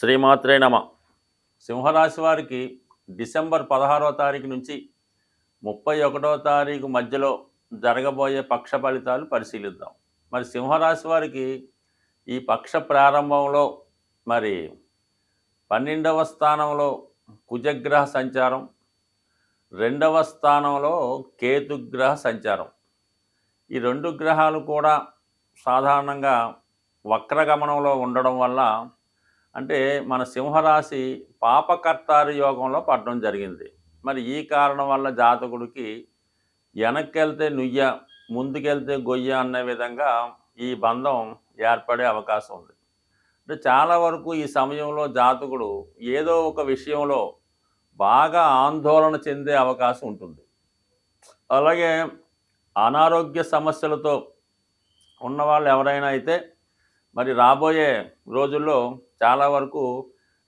శ్రీమాత్రే నమ. సింహరాశి వారికి డిసెంబర్ పదహారవ తారీఖు నుంచి ముప్పై ఒకటవ తారీఖు మధ్యలో జరగబోయే పక్ష ఫలితాలు పరిశీలిద్దాం. మరి సింహరాశి వారికి ఈ పక్ష ప్రారంభంలో మరి పన్నెండవ స్థానంలో కుజగ్రహ సంచారం రెండవ స్థానంలో కేతుగ్రహ సంచారం. ఈ రెండు గ్రహాలు కూడా సాధారణంగా వక్రగమనంలో ఉండడం వల్ల అంటే మన సింహరాశి పాపకర్తారి యోగంలో పడడం జరిగింది. మరి ఈ కారణం వల్ల జాతకుడికి వెనక్కెళ్తే నుయ్య ముందుకెళ్తే గొయ్య అన్న విధంగా ఈ బంధం ఏర్పడే అవకాశం ఉంది. అంటే చాలా వరకు ఈ సమయంలో జాతకుడు ఏదో ఒక విషయంలో బాగా ఆందోళన చెందే అవకాశం ఉంటుంది. అలాగే అనారోగ్య సమస్యలతో ఉన్నవాళ్ళు ఎవరైనా అయితే మరి రాబోయే రోజుల్లో చాలా వరకు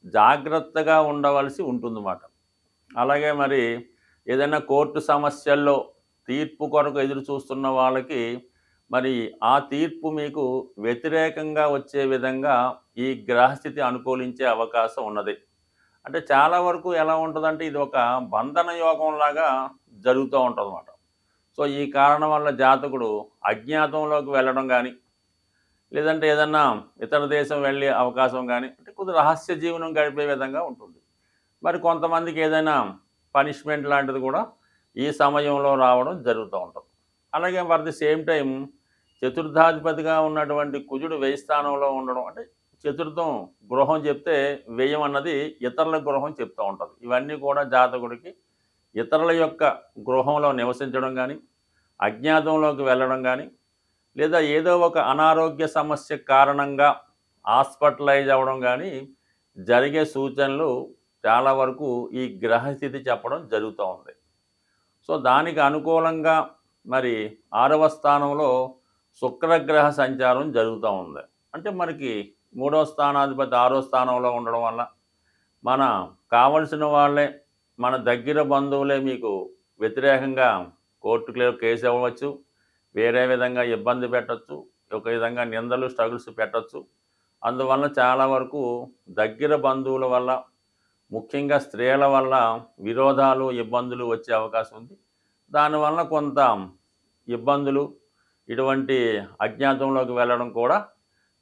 జాగ్రత్తగా ఉండవలసి ఉంటుందన్నమాట. అలాగే మరి ఏదైనా కోర్టు సమస్యల్లో తీర్పు కొరకు ఎదురు చూస్తున్న వాళ్ళకి మరి ఆ తీర్పు మీకు వ్యతిరేకంగా వచ్చే విధంగా ఈ గ్రహస్థితి అనుకూలించే అవకాశం ఉన్నది. అంటే చాలా వరకు ఎలా ఉంటుందంటే ఇది ఒక బంధన యోగం లాగా జరుగుతూ ఉంటుంది సో ఈ కారణం వల్ల జాతకుడు అజ్ఞాతంలోకి వెళ్ళడం కానీ లేదంటే ఏదన్నా ఇతర దేశం వెళ్ళే అవకాశం కానీ అంటే కొద్ది రహస్య జీవనం గడిపే విధంగా ఉంటుంది. మరి కొంతమందికి ఏదైనా పనిష్మెంట్ లాంటిది కూడా ఈ సమయంలో రావడం జరుగుతూ ఉంటుంది. అలాగే ఫర్ ది సేమ్ టైం చతుర్థాధిపతిగా ఉన్నటువంటి కుజుడు వ్యయ స్థానంలో ఉండడం అంటే చతుర్థం గృహం చెప్తే వ్యయం అన్నది ఇతరుల గృహం చెప్తూ ఉంటుంది. ఇవన్నీ కూడా జాతకుడికి ఇతరుల యొక్క గృహంలో నివసించడం కానీ అజ్ఞాతంలోకి వెళ్ళడం కానీ లేదా ఏదో ఒక అనారోగ్య సమస్య కారణంగా హాస్పిటలైజ్ అవ్వడం కానీ జరిగే సూచనలు చాలా వరకు ఈ గ్రహస్థితి చెప్పడం జరుగుతూ ఉంది. సో దానికి అనుకూలంగా మరి ఆరవ స్థానంలో శుక్రగ్రహ సంచారం జరుగుతూ ఉంది. అంటే మనకి మూడవ స్థానాధిపతి ఆరో స్థానంలో ఉండడం వల్ల మన కావలసిన వాళ్ళే మన దగ్గర బంధువులే మీకు వ్యతిరేకంగా కోర్టులో కేసు ఇవ్వవచ్చు. వేరే విధంగా ఇబ్బంది పెట్టచ్చు ఒక విధంగా నిందలు స్ట్రగుల్స్ పెట్టచ్చు. అందువల్ల చాలా వరకు దగ్గర బంధువుల వల్ల ముఖ్యంగా స్త్రీల వల్ల విరోధాలు ఇబ్బందులు వచ్చే అవకాశం ఉంది. దానివల్ల కొంత ఇబ్బందులు ఇటువంటి అజ్ఞాతంలోకి వెళ్ళడం కూడా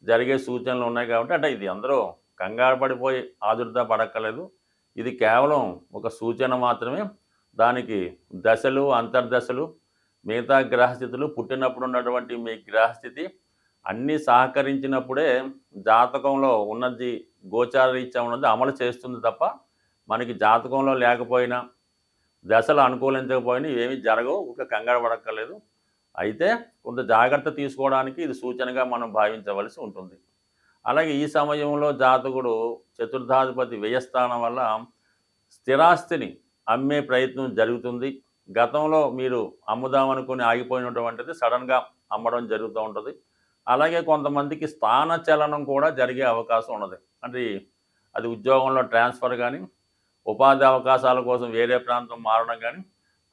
జరిగే సూచనలు ఉన్నాయి కాబట్టి అంటే ఇది అందరూ కంగారు పడిపోయి ఆదుర్దా పడక్కలేదు ఇది కేవలం ఒక సూచన మాత్రమే. దానికి దశలు అంతర్దశలు మిగతా గ్రహస్థితులు పుట్టినప్పుడు ఉన్నటువంటి మీ గ్రహస్థితి అన్నీ సహకరించినప్పుడే జాతకంలో ఉన్నది గోచార రీత్యా ఉన్నది అమలు చేస్తుంది తప్ప మనకి జాతకంలో లేకపోయినా దశలు అనుకూలించకపోయినా ఏమీ జరగవు ఒక కంగారు పడక్కర్లేదు. అయితే కొంత జాగ్రత్త తీసుకోవడానికి ఇది సూచనగా మనం భావించవలసి ఉంటుంది. అలాగే ఈ సమయంలో జాతకుడు చతుర్థాధిపతి వ్యయస్థానం వల్ల స్థిరాస్తిని అమ్మే ప్రయత్నం జరుగుతుంది. గతంలో మీరు అమ్ముదామనుకుని ఆగిపోయినటువంటిది సడన్గా అమ్మడం జరుగుతూ ఉంటుంది. అలాగే కొంతమందికి స్థాన చలనం కూడా జరిగే అవకాశం ఉన్నది. అంటే అది ఉద్యోగంలో ట్రాన్స్ఫర్ కానీ ఉపాధి అవకాశాల కోసం వేరే ప్రాంతం మారడం కానీ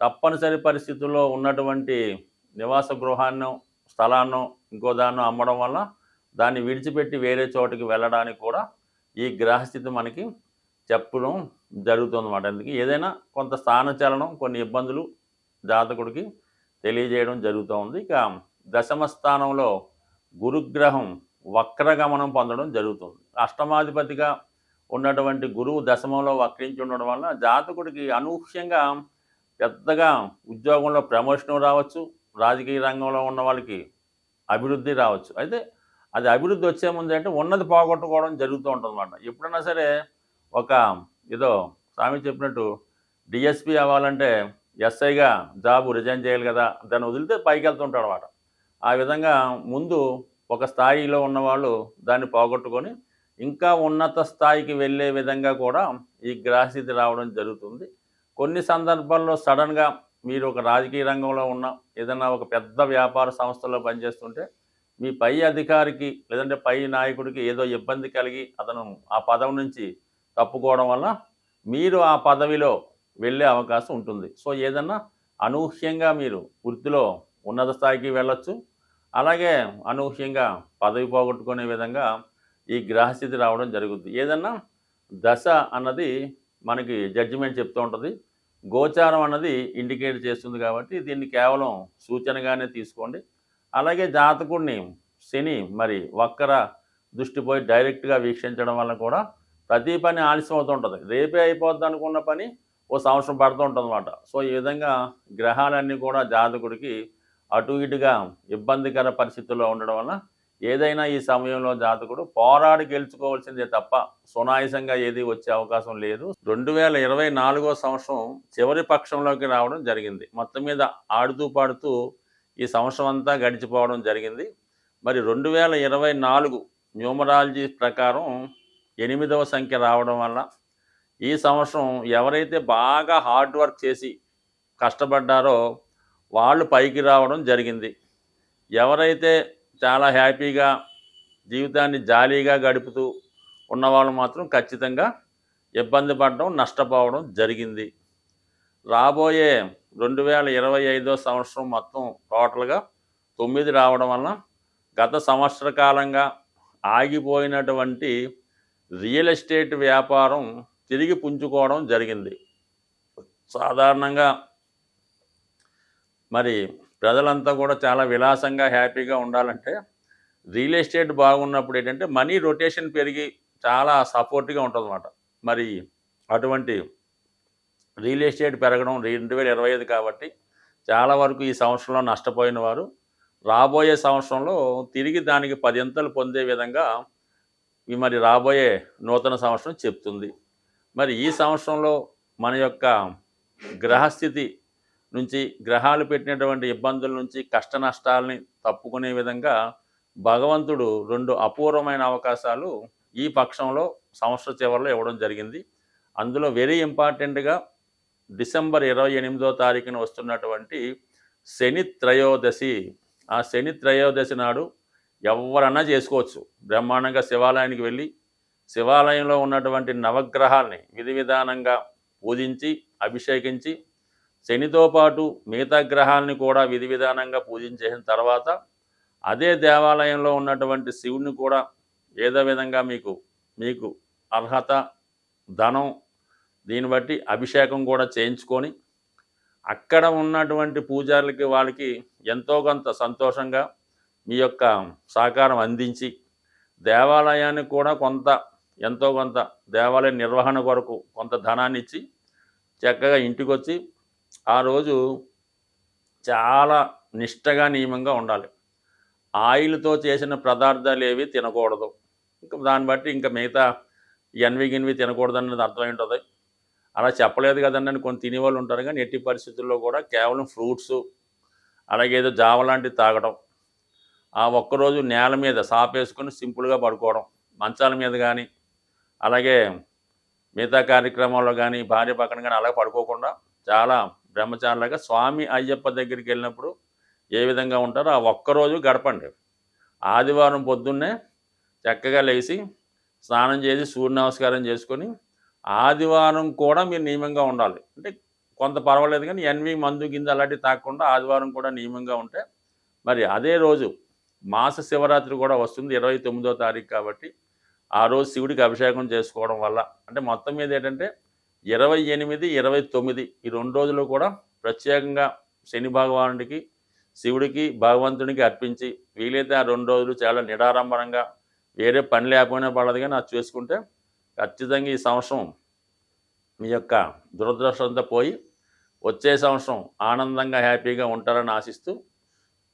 తప్పనిసరి పరిస్థితుల్లో ఉన్నటువంటి నివాస గృహాన్నో స్థలాన్నో ఇంకో దాన్నో అమ్మడం వల్ల దాన్ని విడిచిపెట్టి వేరే చోటికి వెళ్ళడానికి కూడా ఈ గ్రహస్థితి మనకి చెప్పడం జరుగుతుందన్నమాట. అందుకే ఏదైనా కొంత స్థానచలనం కొన్ని ఇబ్బందులు జాతకుడికి తెలియజేయడం జరుగుతూ ఉంది. ఇక దశమ స్థానంలో గురుగ్రహం వక్రగమనం పొందడం జరుగుతుంది. అష్టమాధిపతిగా ఉన్నటువంటి గురువు దశమంలో వక్రించి ఉండడం వల్ల జాతకుడికి అనూహ్యంగా పెద్దగా ఉద్యోగంలో ప్రమోషన్ రావచ్చు రాజకీయ రంగంలో ఉన్న వాళ్ళకి అభివృద్ధి రావచ్చు. అయితే అది అభివృద్ధి వచ్చే ముందు అంటే ఉన్నది పోగొట్టుకోవడం జరుగుతూ ఉంటుంది ఎప్పుడైనా సరే ఒక ఏదో స్వామి చెప్పినట్టు డిఎస్పి అవ్వాలంటే ఎస్ఐగా జాబు రిజైన్ చేయాలి కదా దాన్ని వదిలితే పైకి వెళ్తుంటాడు అనమాట ఆ విధంగా ముందు ఒక స్థాయిలో ఉన్నవాళ్ళు దాన్ని పోగొట్టుకొని ఇంకా ఉన్నత స్థాయికి వెళ్ళే విధంగా కూడా ఈ గ్రహస్థితి రావడం జరుగుతుంది. కొన్ని సందర్భాల్లో సడన్గా మీరు ఒక రాజకీయ రంగంలో ఉన్న ఏదైనా ఒక పెద్ద వ్యాపార సంస్థలో పనిచేస్తుంటే మీ పై అధికారికి లేదంటే పై నాయకుడికి ఏదో ఇబ్బంది కలిగి అతను ఆ పదవి నుంచి తప్పుకోవడం వల్ల మీరు ఆ పదవిలో వెళ్ళే అవకాశం ఉంటుంది. సో ఏదన్నా అనూహ్యంగా మీరు వృత్తిలో ఉన్నత స్థాయికి వెళ్ళొచ్చు. అలాగే అనూహ్యంగా పదవి పోగొట్టుకునే విధంగా ఈ గ్రహస్థితి రావడం జరుగుద్ది. ఏదన్నా దశ అన్నది మనకి జడ్జిమెంట్ చెప్తూ ఉంటుంది. గోచారం అన్నది ఇండికేట్ చేస్తుంది కాబట్టి దీన్ని కేవలం సూచనగానే తీసుకోండి. అలాగే జాతకుడిని శని మరి వక్కర దృష్టిపోయి డైరెక్ట్గా వీక్షించడం వల్ల కూడా ప్రతి పని ఆలస్యం అవుతుంటుంది రేపే అయిపోద్ది అనుకున్న పని ఓ సంవత్సరం పడుతూ ఉంటుంది అనమాట సో ఈ విధంగా గ్రహాలన్నీ కూడా జాతకుడికి అటు ఇటుగా ఇబ్బందికర పరిస్థితుల్లో ఉండడం వల్ల ఏదైనా ఈ సమయంలో జాతకుడు పోరాడి గెలుచుకోవాల్సిందే తప్ప సునాయసంగా ఏది వచ్చే అవకాశం లేదు. రెండు వేల ఇరవై నాలుగో సంవత్సరం చివరి పక్షంలోకి రావడం జరిగింది. మొత్తం మీద ఆడుతూ పాడుతూ ఈ సంవత్సరం అంతా గడిచిపోవడం జరిగింది. మరి రెండు వేల ఇరవై నాలుగు న్యూమరాలజీ ప్రకారం ఎనిమిదవ సంఖ్య రావడం వల్ల ఈ సంవత్సరం ఎవరైతే బాగా హార్డ్ వర్క్ చేసి కష్టపడ్డారో వాళ్ళు పైకి రావడం జరిగింది. ఎవరైతే చాలా హ్యాపీగా జీవితాన్ని జాలీగా గడుపుతూ ఉన్నవాళ్ళు మాత్రం ఖచ్చితంగా ఇబ్బంది పడడం నష్టపోవడం జరిగింది. రాబోయే రెండు వేల ఇరవై ఐదో సంవత్సరం మొత్తం టోటల్గా తొమ్మిది రావడం వల్ల గత సంవత్సర కాలంగా ఆగిపోయినటువంటి రియల్ ఎస్టేట్ వ్యాపారం తిరిగి పుంజుకోవడం జరిగింది. సాధారణంగా మరి ప్రజలంతా కూడా చాలా విలాసంగా హ్యాపీగా ఉండాలంటే రియల్ ఎస్టేట్ బాగున్నప్పుడు ఏంటంటే మనీ రొటేషన్ పెరిగి చాలా సపోర్ట్గా ఉంటుంది అనమాట మరి అటువంటి రియల్ ఎస్టేట్ పెరగడం రెండు వేల ఇరవై ఐదు కాబట్టి చాలా వరకు ఈ సంవత్సరంలో నష్టపోయిన వారు. రాబోయే సంవత్సరంలో తిరిగి దానికి పదింతలు పొందే విధంగా మరి రాబోయే నూతన సంవత్సరం చెప్తుంది. మరి ఈ సంవత్సరంలో మన యొక్క గ్రహస్థితి నుంచి గ్రహాలు పెట్టినటువంటి ఇబ్బందుల నుంచి కష్ట నష్టాలని తప్పుకునే విధంగా భగవంతుడు రెండు అపూర్వమైన అవకాశాలు ఈ పక్షంలో సంవత్సర చివరిలో ఇవ్వడం జరిగింది. అందులో వెరీ ఇంపార్టెంట్గా డిసెంబర్ ఇరవై ఎనిమిదో తారీఖున వస్తున్నటువంటి శని త్రయోదశి. ఆ శని త్రయోదశి నాడు ఎవరన్నా చేసుకోవచ్చు. బ్రహ్మాండంగా శివాలయానికి వెళ్ళి శివాలయంలో ఉన్నటువంటి నవగ్రహాల్ని విధి విధానంగా పూజించి అభిషేకించి శనితో పాటు మిగతా గ్రహాలని కూడా విధి విధానంగా పూజించేసిన తర్వాత అదే దేవాలయంలో ఉన్నటువంటి శివుని కూడా ఏదో విధంగా మీకు మీకు అర్హత ధనం దీన్ని బట్టి అభిషేకం కూడా చేయించుకొని అక్కడ ఉన్నటువంటి పూజారులకి వాళ్ళకి ఎంతో కొంత సంతోషంగా మీ యొక్క సహకారం అందించి దేవాలయానికి కూడా కొంత ఎంతో కొంత దేవాలయ నిర్వహణ కొరకు కొంత ధనాన్ని ఇచ్చి చక్కగా ఇంటికి వచ్చి ఆ రోజు చాలా నిష్టగా నియమంగా ఉండాలి. ఆయిల్తో చేసిన పదార్థాలు ఏవి తినకూడదు. ఇంకా దాన్ని బట్టి ఇంకా మిగతా ఎన్వి గిన్వి తినకూడదు అన్నది అర్థమై ఉంటుంది అలా చెప్పలేదు కదండి అని కొన్ని తినేవాళ్ళు ఉంటారు కానీ ఎట్టి పరిస్థితుల్లో కూడా కేవలం ఫ్రూట్స్ అలాగే ఏదో జావ లాంటివి తాగడం ఆ ఒక్కరోజు నేల మీద సాపేసుకొని సింపుల్గా పడుకోవడం. మంచాల మీద కానీ అలాగే మిగతా కార్యక్రమాల్లో కానీ భార్య పక్కన కానీ అలా పడుకోకుండా చాలా బ్రహ్మచారులాగా స్వామి అయ్యప్ప దగ్గరికి వెళ్ళినప్పుడు ఏ విధంగా ఉంటారో ఆ ఒక్కరోజు గడపండి. ఆదివారం పొద్దున్నే చక్కగా లేచి స్నానం చేసి సూర్య నమస్కారం చేసుకొని ఆదివారం కూడా మీరు నియమంగా ఉండాలి. అంటే కొంత పర్వాలేదు కానీ ఎన్వి మందు గింజ అలాంటివి తాకుండా ఆదివారం కూడా నియమంగా ఉంటే మరి అదే రోజు మాస శివరాత్రి కూడా వస్తుంది ఇరవై తొమ్మిదో తారీఖు కాబట్టి ఆ రోజు శివుడికి అభిషేకం చేసుకోవడం వల్ల అంటే మొత్తం మీద ఏంటంటే ఇరవై ఎనిమిది ఇరవై తొమ్మిది ఈ రెండు రోజులు కూడా ప్రత్యేకంగా శని భగవానుడికి శివుడికి భగవంతునికి అర్పించి వీలైతే ఆ రెండు రోజులు చాలా నిడారంభరంగా వేరే పని లేకపోయినా పడదు కానీ అది చేసుకుంటే ఖచ్చితంగా ఈ సంవత్సరం మీ యొక్క దురదృష్టంతో పోయి వచ్చే సంవత్సరం ఆనందంగా హ్యాపీగా ఉంటారని ఆశిస్తూ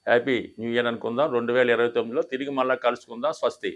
హ్యాపీ న్యూ ఇయర్ అనుకుందాం. రెండు వేల ఇరవై తొమ్మిదిలో తిరిగి మళ్ళీ కలుసుకుందాం. స్వస్తి.